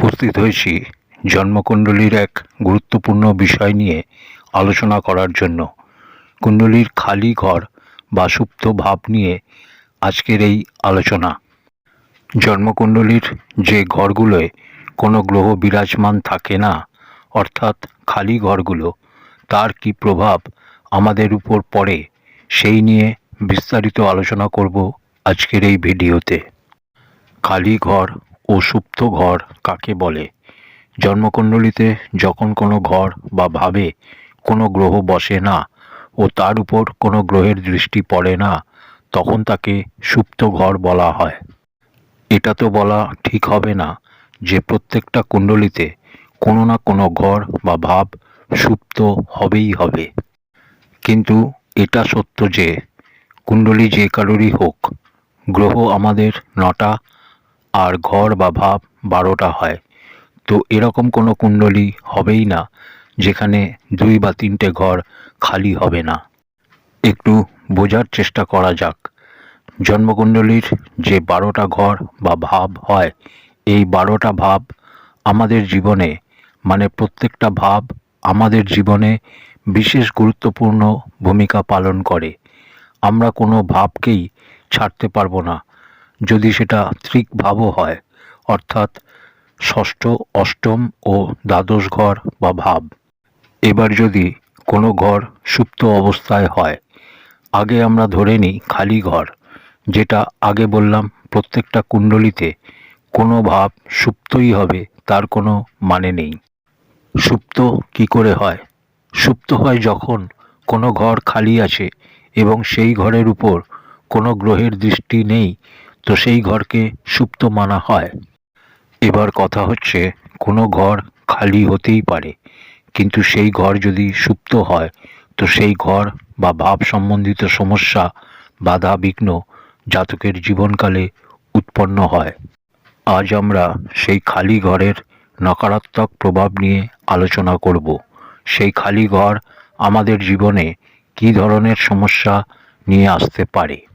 উপস্থিত হয়েছি জন্মকুণ্ডলীর এক গুরুত্বপূর্ণ বিষয় নিয়ে আলোচনা করার জন্য। কুণ্ডলীর খালি ঘর বা সুপ্ত ভাব নিয়ে আজকের এই আলোচনা। জন্মকুণ্ডলীর যে ঘরগুলোয় কোনো গ্রহ বিরাজমান থাকে না, অর্থাৎ খালি ঘরগুলো, তার কি প্রভাব আমাদের উপর পড়ে সেই নিয়ে বিস্তারিত আলোচনা করব আজকের এই ভিডিওতে। খালি ঘর ও সুপ্ত ঘর কাকে বলে? জন্মকুণ্ডলিতে যখন কোনো ঘর বা ভাবে কোনো গ্রহ বসে না ও তার উপর কোনো গ্রহের দৃষ্টি পড়ে না, তখন তাকে সুপ্ত ঘর বলা হয়। এটা তো বলা ঠিক হবে না যে প্রত্যেকটা কুণ্ডলিতে কোনো না কোনো ঘর বা ভাব সুপ্ত হবেই হবে। কিন্তু এটা সত্য যে কুণ্ডলী যে কারোরই হোক, গ্রহ আমাদের নটা আর ঘর বা ভাব বারোটা হয়। তো এরকম কোনো কুণ্ডলী হবেই না, যেখানে দুই বা তিনটে ঘর খালি হবে না। একটু বোঝার চেষ্টা করা যাক। জন্মকুণ্ডলীর যে বারোটা ঘর বা ভাব হয়, এই বারোটা ভাব আমাদের জীবনে মানে প্রত্যেকটা ভাব আমাদের জীবনে বিশেষ গুরুত্বপূর্ণ ভূমিকা পালন করে। আমরা কোনো ভাবকেই ছাড়তে পারব না। যদি সেটা ত্রিক ভাবও হয়, অর্থাৎ ষষ্ঠ, অষ্টম ও দ্বাদশ ঘর বা ভাব। এবার যদি কোনো ঘর সুপ্ত অবস্থায় হয়, আগে আমরা ধরে নিই খালি ঘর, যেটা আগে বললাম প্রত্যেকটা কুণ্ডলিতে কোনো ভাব সুপ্তই হবে, তার কোনো মানে নেই। সুপ্ত কি করে হয়? সুপ্ত হয় যখন কোনো ঘর খালি আছে এবং সেই ঘরের উপর কোনো গ্রহের দৃষ্টি নেই তো সেই ঘরকে সুপ্ত মানা হয়। এবার কথা হচ্ছে, কোনো ঘর খালি হতেই পারে। কিন্তু সেই ঘর যদি সুপ্ত হয়, তো সেই ঘর বা ভাব সম্বন্ধিত সমস্যা, বাধা বিঘ্ন জাতকের জীবনকালে উৎপন্ন হয়। আজ আমরা সেই খালি ঘরের নকারাত্মক প্রভাব নিয়ে আলোচনা করব। সেই খালি ঘর আমাদের জীবনে কী ধরনের সমস্যা নিয়ে আসতে পারে?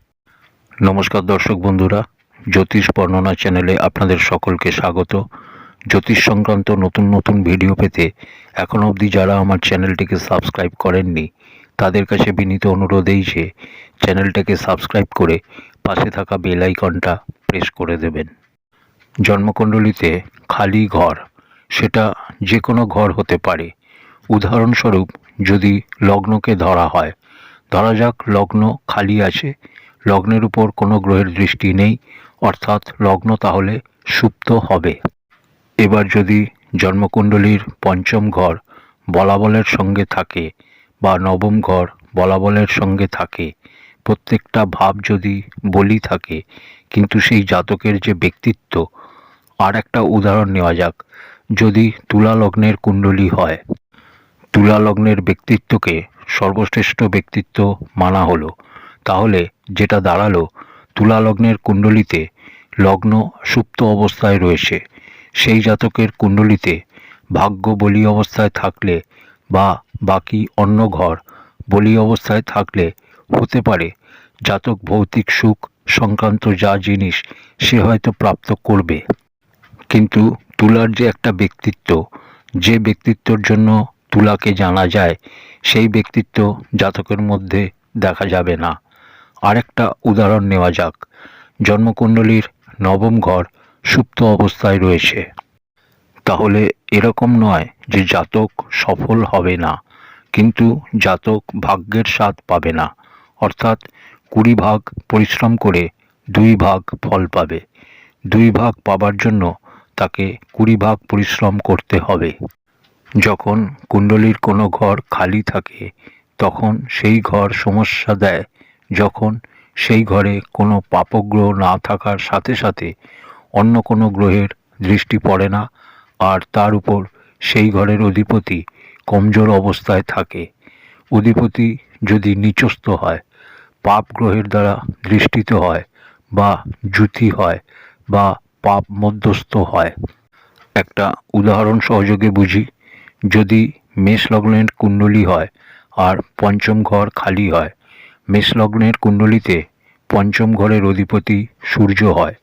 নমস্কার দর্শক বন্ধুরা, জ্যোতিষ বর্ণনা চ্যানেলে আপনাদের সকলকে স্বাগত। জ্যোতিষ সংক্রান্ত নতুন নতুন ভিডিও পেতে এখন অবধি যারা আমার চ্যানেলটিকে সাবস্ক্রাইব করেননি, তাদের কাছে বিনীত অনুরোধেই যে, চ্যানেলটাকে সাবস্ক্রাইব করে পাশে থাকা বেল আইকনটা প্রেস করে দেবেন। জন্মকুণ্ডলিতে খালি ঘর, সেটা যে কোনো ঘর হতে পারে। উদাহরণস্বরূপ, যদি লগ্নকে ধরা হয়, ধরা যাক লগ্ন খালি আছে লগ্নের উপর কোনো গ্রহের দৃষ্টি নেই, অর্থাৎ লগ্ন তাহলে সুপ্ত হবে। এবার যদি জন্মকুণ্ডলীর পঞ্চম ঘর বলাবলের সঙ্গে থাকে বা নবম ঘর বলাবলের সঙ্গে থাকে, প্রত্যেকটা ভাব যদি বলি থাকে, কিন্তু সেই জাতকের যে ব্যক্তিত্ব, আর একটা উদাহরণ নেওয়া যাক, যদি তুলা লগ্নের কুণ্ডলী হয়। তুলা লগ্নের ব্যক্তিত্বকে সর্বশ্রেষ্ঠ ব্যক্তিত্ব মানা হলো। তাহলে যেটা দাঁড়াল তুলা লগ্নের কুণ্ডলিতে লগ্ন সুপ্ত অবস্থায় রয়েছে, সেই জাতকের কুণ্ডলিতে ভাগ্য বলি অবস্থায় থাকলে বা বাকি অন্য ঘর বলি অবস্থায় থাকলে হতে পারে। জাতক ভৌতিক সুখ সংক্রান্ত যা জিনিস সে হয়তো প্রাপ্ত করবে। কিন্তু তুলার যে একটা ব্যক্তিত্ব, যে ব্যক্তিত্বর জন্য তুলাকে জানা যায়, সেই ব্যক্তিত্ব জাতকের মধ্যে দেখা যাবে না। আরেকটা উদাহরণ নেওয়া যাক। জন্মকুণ্ডলীর নবম ঘর সুপ্ত অবস্থায় রয়েছে। তাহলে এরকম নয় যে জাতক সফল হবে না, কিন্তু জাতক ভাগ্যের স্বাদ পাবে না। অর্থাৎ কুড়ি ভাগ পরিশ্রম করে দুই ভাগ ফল পাবে। দুই ভাগ পাবার জন্য তাকে কুড়ি ভাগ পরিশ্রম করতে হবে। যখন কুণ্ডলীর কোনো ঘর খালি থাকে, তখন সেই ঘর সমস্যা দেয় যখন সেই ঘরে কোনো পাপগ্রহ না থাকার সাথে সাথে অন্য কোনো গ্রহের দৃষ্টি পড়ে না, আর তার উপর সেই ঘরের অধিপতি কমজোর অবস্থায় থাকে। অধিপতি যদি নিচস্থ হয়, পাপ গ্রহের দ্বারা দৃষ্টিত হয় বা জুতি হয় বা পাপ মধ্যস্থ হয়। একটা উদাহরণ সহযোগে বুঝি, যদি মেষ লগ্নের কুণ্ডলী হয় আর পঞ্চম ঘর খালি হয় মেষ লগ্নের কুণ্ডলিতে পঞ্চম ঘরের অধিপতি সূর্য হয়।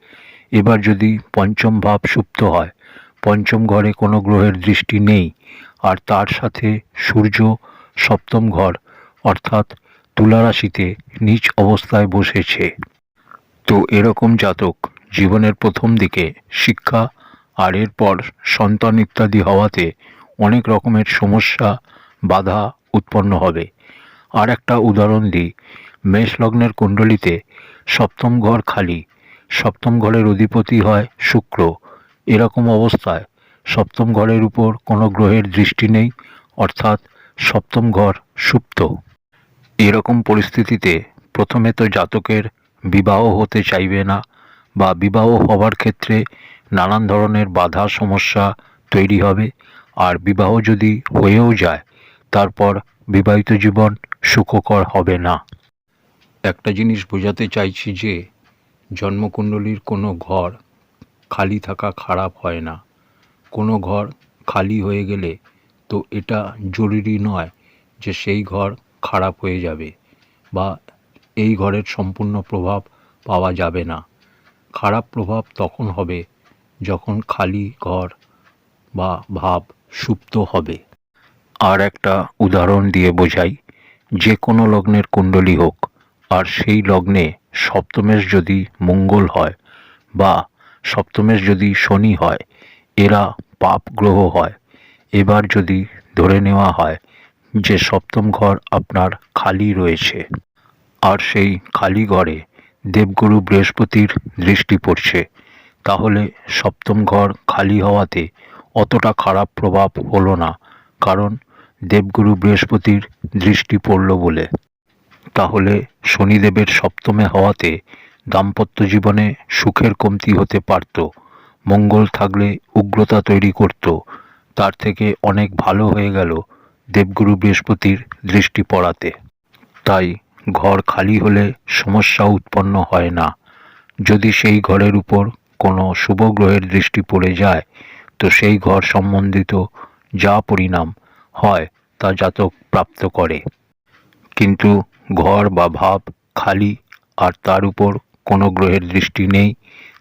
এবার যদি পঞ্চম ভাব সুপ্ত হয়, পঞ্চম ঘরে কোনো গ্রহের দৃষ্টি নেই, আর তার সাথে সূর্য সপ্তম ঘর, অর্থাৎ তুলা রাশিতে নিচ অবস্থায় বসেছে। তো এরকম জাতক জীবনের প্রথম দিকে শিক্ষা, আর এরপর সন্তান ইত্যাদি হওয়াতে অনেক রকমের সমস্যা, বাধা উৎপন্ন হবে। আর একটা উদাহরণ দিই। মেষ লগ্নের কুণ্ডলিতে সপ্তম ঘর খালি। সপ্তম ঘরের অধিপতি হয় শুক্র। এরকম অবস্থায় সপ্তম ঘরের উপর কোনো গ্রহের দৃষ্টি নেই, অর্থাৎ সপ্তম ঘর সুপ্ত। এরকম পরিস্থিতিতে প্রথমে তো জাতকের বিবাহ হতে চাইবে না বা বিবাহ হবার ক্ষেত্রে নানান ধরনের বাধা সমস্যা তৈরি হবে। আর বিবাহ যদি হয়েও যায়, তারপর বিবাহিত জীবন সুখকর হবে না। একটা জিনিস বোঝাতে চাইছি যে, জন্মকুণ্ডলীর কোনো ঘর খালি থাকা খারাপ হয় না। কোনো ঘর খালি হয়ে গেলে তো এটা জরুরি নয় যে সেই ঘর খারাপ হয়ে যাবে বা এই ঘরের সম্পূর্ণ প্রভাব পাওয়া যাবে না। খারাপ প্রভাব তখন হবে যখন খালি ঘর বা ভাব সুপ্ত হবে। আর একটা উদাহরণ দিয়ে বোঝাই। যে কোনো লগ্নের কুণ্ডলী হোক, আর সেই লগ্নে সপ্তমেশ যদি মঙ্গল হয় বা সপ্তমেশ যদি শনি হয়, এরা পাপ গ্রহ হয়। এবার যদি ধরে নেওয়া হয় যে সপ্তম ঘর আপনার খালি রয়েছে, আর সেই খালি ঘরে দেবগুরু বৃহস্পতির দৃষ্টি পড়ছে, তাহলে সপ্তম ঘর খালি হওয়াতে অতটা খারাপ প্রভাব হলো না। কারণ দেবগুরু বৃহস্পতির দৃষ্টি পড়ল বলে। তাহলে শনিদেবের সপ্তমে হওয়াতে দাম্পত্য জীবনে সুখের কমতি হতে পারত, মঙ্গল থাকলে উগ্রতা তৈরি করত, তার থেকে অনেক ভালো হয়ে গেল দেবগুরু বৃহস্পতির দৃষ্টি পড়াতে। তাই ঘর খালি হলে সমস্যা উৎপন্ন হয় না। যদি সেই ঘরের উপর কোনো শুভ গ্রহের দৃষ্টি পড়ে যায়, তো সেই ঘর সম্বন্ধিত যা পরিণাম হয় তা জাতক প্রাপ্ত করে। কিন্তু ঘর বা ভাব খালি আর তার উপর কোনো গ্রহের দৃষ্টি নেই,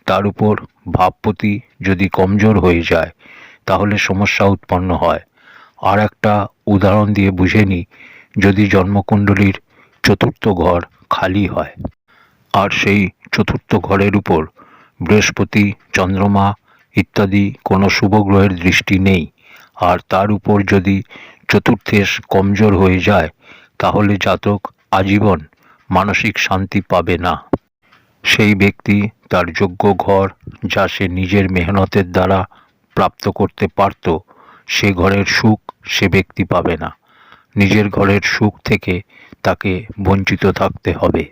তার উপর ভাবপতি যদি কমজোর হয়ে যায়, তাহলে সমস্যা উৎপন্ন হয়। আর একটা উদাহরণ দিয়ে বুঝে নিই যদি জন্মকুণ্ডলীর চতুর্থ ঘর খালি হয়। আর সেই চতুর্থ ঘরের উপর বৃহস্পতি, চন্দ্রমা ইত্যাদি কোনো শুভ গ্রহের দৃষ্টি নেই। আর তার উপর যদি চতুর্থেশ কমজোর হয়ে যায়, তাহলে জাতক আজীবন মানসিক শান্তি পাবে না। সেই ব্যক্তি তার যোগ্য ঘর যা সে নিজের মেহনতের দ্বারা প্রাপ্ত করতে পারত, সে ঘরের সুখ সে ব্যক্তি পাবে না। নিজের ঘরের সুখ থেকে তাকে বঞ্চিত থাকতে হবে।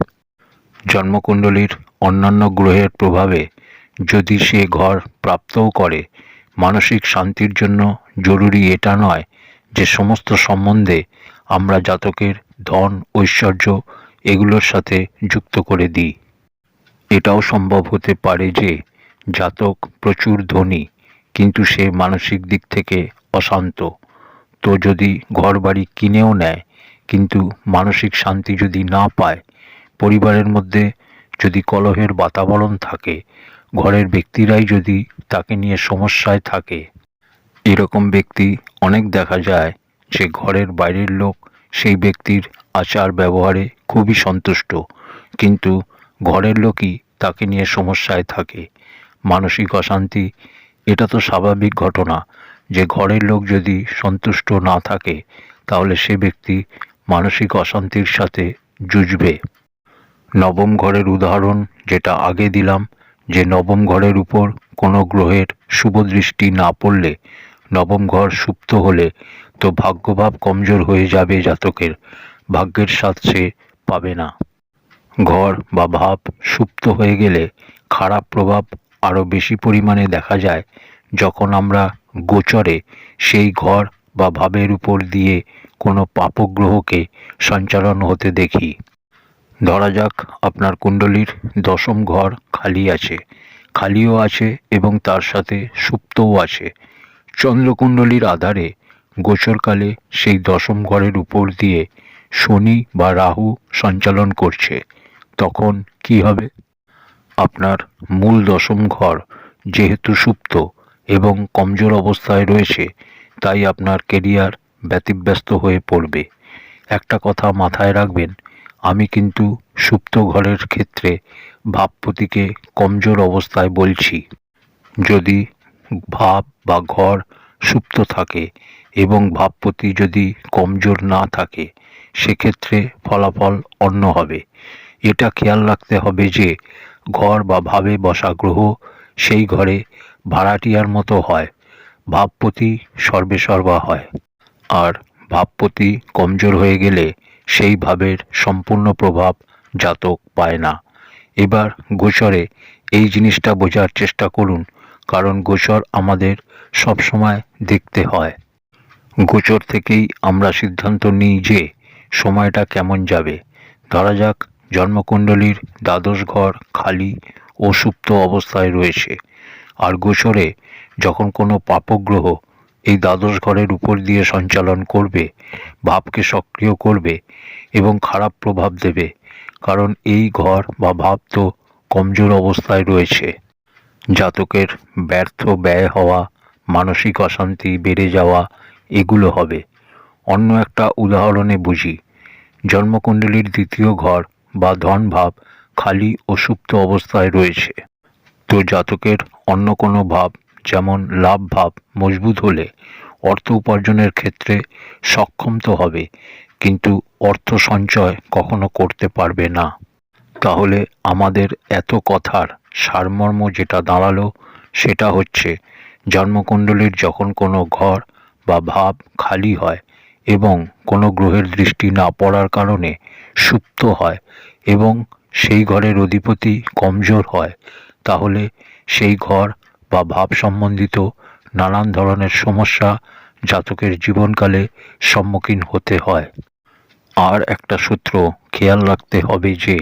জন্মকুণ্ডলীর অন্যান্য গ্রহের প্রভাবে যদি সে ঘর প্রাপ্তও করে, মানসিক শান্তির জন্য জরুরি এটা নয় যে সমস্ত সম্বন্ধে আমরা জাতকের ধন, ঐশ্বর্য এগুলোর সাথে যুক্ত করে দিই। এটাও সম্ভব হতে পারে যে জাতক প্রচুর ধনী, কিন্তু সে মানসিক দিক থেকে অশান্ত। তো যদি ঘর বাড়ি কিনেও নেয়, কিন্তু মানসিক শান্তি যদি না পায়, পরিবারের মধ্যে যদি কলহের বাতাবরণ থাকে, ঘরের ব্যক্তিরাই যদি তাকে নিয়ে সমস্যায় থাকে এরকম ব্যক্তি অনেক দেখা যায় যে ঘরের বাইরের লোক সেই ব্যক্তির আচার ব্যবহারে খুবই সন্তুষ্ট। কিন্তু ঘরের লোকই তাকে নিয়ে সমস্যায় থাকে। মানসিক অশান্তি, এটা তো স্বাভাবিক ঘটনা। যে ঘরের লোক যদি সন্তুষ্ট না থাকে, তাহলে সে ব্যক্তি মানসিক অশান্তির সাথে জুঝবে নবম ঘরের উদাহরণ যেটা আগে দিলাম, যে নবম ঘরের উপর কোনো গ্রহের শুভ দৃষ্টি না পড়লে নবম ঘর সুপ্ত হলে তো ভাগ্যভাব কমজোর হয়ে যাবে জাতকের। ভাগ্যের স্বাদ সে পাবে না। ঘর বা ভাব সুপ্ত হয়ে গেলে খারাপ প্রভাব আরও বেশি পরিমাণে দেখা যায় যখন আমরা গোচরে সেই ঘর বা ভাবের উপর দিয়ে কোনো পাপগ্রহকে সঞ্চালন হতে দেখি। ধরা যাক আপনার কুণ্ডলীর দশম ঘর খালি আছে। খালিও আছে এবং তার সাথে সুপ্তও আছে। চন্দ্রকুণ্ডলীর আধারে গোচরকালে সেই দশম ঘরের উপর দিয়ে শনি বা রাহু সঞ্চালন করছে। তখন কি হবে? আপনার মূল দশম ঘর যেহেতু সুপ্ত এবং কমজোর অবস্থায় রয়েছে, তাই আপনার কেরিয়ার ব্যতিব্যস্ত হয়ে পড়বে। একটা কথা মাথায় রাখবেন, আমি কিন্তু সুপ্ত ঘরের ক্ষেত্রে ভাবপতিকে কমজোর অবস্থায় বলছি। যদি ভাব বা ঘর সুপ্ত থাকে এবং ভাবপতি যদি কমজোর না থাকে, সেক্ষেত্রে ফলাফল অন্য হবে। এটা খেয়াল রাখতে হবে যে, ঘর বা ভাবে বসা গ্রহ সেই ঘরে ভাড়াটিয়ার মতো হয়, ভাবপতি সর্বে সর্বা হয়। আর ভাবপতি কমজোর হয়ে গেলে সেই ভাবের সম্পূর্ণ প্রভাব জাতক পায় না। এবার গোচরে এই জিনিসটা বোঝার চেষ্টা করুন কারণ গোচর আমাদের সব সময় দেখতে হয়। গোচর থেকেই আমরা সিদ্ধান্ত নিই যে সময়টা কেমন যাবে। ধরা যাক, জন্মকুণ্ডলীর দ্বাদশ ঘর খালি ও সুপ্ত অবস্থায় রয়েছে। আর গোচরে যখন কোনো পাপগ্রহ এই দ্বাদশ ঘরের উপর দিয়ে সঞ্চালন করবে, ভাবকে সক্রিয় করবে এবং খারাপ প্রভাব দেবে, কারণ এই ঘর বা ভাব তো কমজোর অবস্থায় রয়েছে। জাতকের ব্যর্থ ব্যয় হওয়া, মানসিক অশান্তি বেড়ে যাওয়া, এগুলো হবে। অন্য একটা উদাহরণে বুঝি। জন্মকুণ্ডলীর দ্বিতীয় ঘর বা ধন ভাব খালি ও সুপ্ত অবস্থায় রয়েছে। তো জাতকের অন্য কোনো ভাব, যেমন লাভ ভাব, মজবুত হলে অর্থ উপার্জনের ক্ষেত্রে সক্ষম তো হবে, কিন্তু অর্থ সঞ্চয় কখনো করতে পারবে না। তাহলে আমাদের এত কথার সারমর্ম যেটা দাঁড়াল, সেটা হচ্ছে জন্মকুণ্ডলীর যখন কোনো ঘর বা ভাব খালি হয় এবং কোনো গ্রহের দৃষ্টি না পড়ার কারণে সুপ্ত হয় এবং সেই ঘরের অধিপতি কমজোর হয়, তাহলে সেই ঘর বা ভাব সম্বন্ধিত নানান ধরনের সমস্যা জাতকের জীবনকালে সম্মুখীন হতে হয়। আর একটা সূত্র খেয়াল রাখতে হবে যে,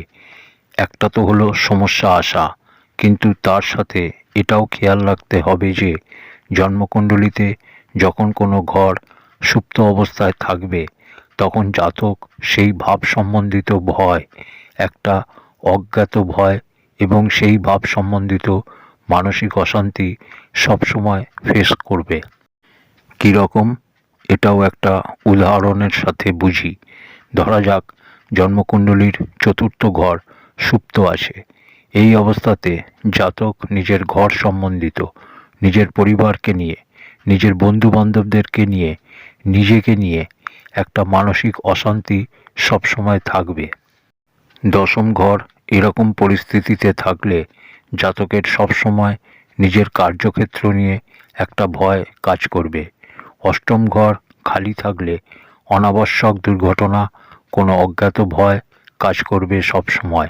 একটা তো হলো সমস্যা আসা কিন্তু তার সাথে এটাও খেয়াল রাখতে হবে যে জন্মকুণ্ডলিতে যখন কোনো ঘর সুপ্ত অবস্থায় থাকবে, তখন জাতক সেই ভাব সম্বন্ধিত ভয়, একটা অজ্ঞাত ভয় এবং সেই ভাব সম্বন্ধিত মানসিক অশান্তি সবসময় ফেস করবে। কীরকম? এটাও একটা উদাহরণের সাথে বুঝি। ধরা যাক, জন্মকুণ্ডলীর চতুর্থ ঘর সুপ্ত আছে। এই অবস্থাতে জাতক নিজের ঘর সম্বন্ধিত, নিজের পরিবারকে নিয়ে, নিজের বন্ধু বান্ধবদেরকে নিয়ে, নিজেকে নিয়ে একটা মানসিক অশান্তি সবসময় থাকবে। দশম ঘর এরকম পরিস্থিতিতে থাকলে জাতকের সবসময় নিজের কার্যক্ষেত্র নিয়ে একটা ভয় কাজ করবে। অষ্টম ঘর খালি থাকলে অনাবশ্যক দুর্ঘটনা, কোনো অজ্ঞাত ভয় কাজ করবে সব সময়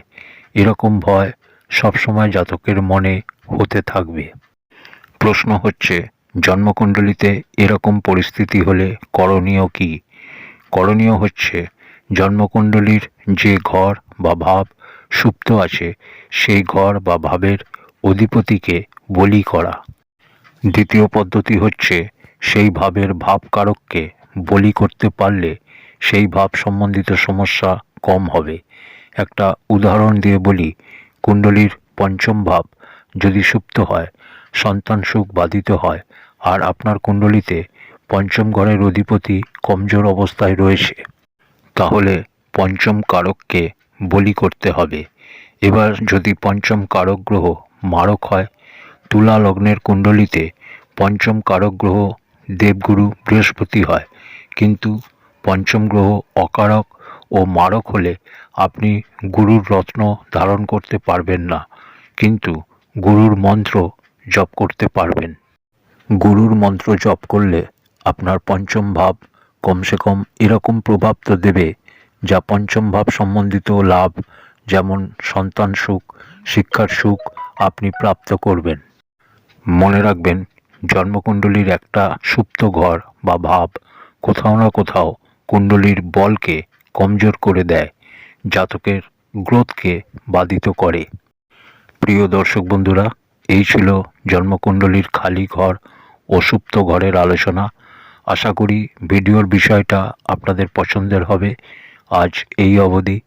এরকম ভয় সবসময় জাতকের মনে হতে থাকবে। প্রশ্ন হচ্ছে, জন্মকুণ্ডলিতে এরকম পরিস্থিতি হলে করণীয় কি? করণীয় হচ্ছে, জন্মকুণ্ডলীর যে ঘর বা ভাব সুপ্ত আছে, সেই ঘর বা ভাবের অধিপতিকে বলি করা। দ্বিতীয় পদ্ধতি হচ্ছে, সেই ভাবের ভাবকারককে বলি করতে পারলে সেই ভাব সম্বন্ধিত সমস্যা কম হবে। একটা উদাহরণ দিয়ে বলি কুণ্ডলীর পঞ্চম ভাব যদি সুপ্ত হয়, সন্তান সুখ বাধিত হয়, আর আপনার কুণ্ডলিতে পঞ্চম ঘরের অধিপতি কমজোর অবস্থায় রয়েছে, তাহলে পঞ্চম কারককে বলি করতে হবে। এবার যদি পঞ্চম কারক গ্রহ মারক হয়, তুলা লগ্নের কুণ্ডলিতে পঞ্চম কারক গ্রহ দেবগুরু বৃহস্পতি হয়, কিন্তু পঞ্চম গ্রহ অকারক ও মারক হলে আপনি গুরুর রত্ন ধারণ করতে পারবেন না। কিন্তু গুরুর মন্ত্র জপ করতে পারবেন। গুরুর মন্ত্র জপ করলে আপনার পঞ্চম ভাব কমসে কম এরকম প্রভাব তো দেবে যা পঞ্চম ভাব সম্বন্ধিত লাভ, যেমন সন্তান সুখ, শিক্ষার সুখ আপনি প্রাপ্ত করবেন। মনে রাখবেন, জন্মকুণ্ডলীর একটা সুপ্ত ঘর বা ভাব কোথাও না কোথাও কুণ্ডলীর বলকে কমজোর করে দেয়, জাতকের গ্রোথকে বাধিত করে। প্রিয় দর্শক বন্ধুরা, এই ছিল জন্মকুণ্ডলীর খালি ঘর ও সুপ্ত ঘরের আলোচনা। আশা করি ভিডিওর বিষয়টা আপনাদের পছন্দের হবে। আজ এই অবধি,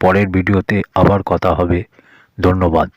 পরের ভিডিওতে আবার কথা হবে। ধন্যবাদ।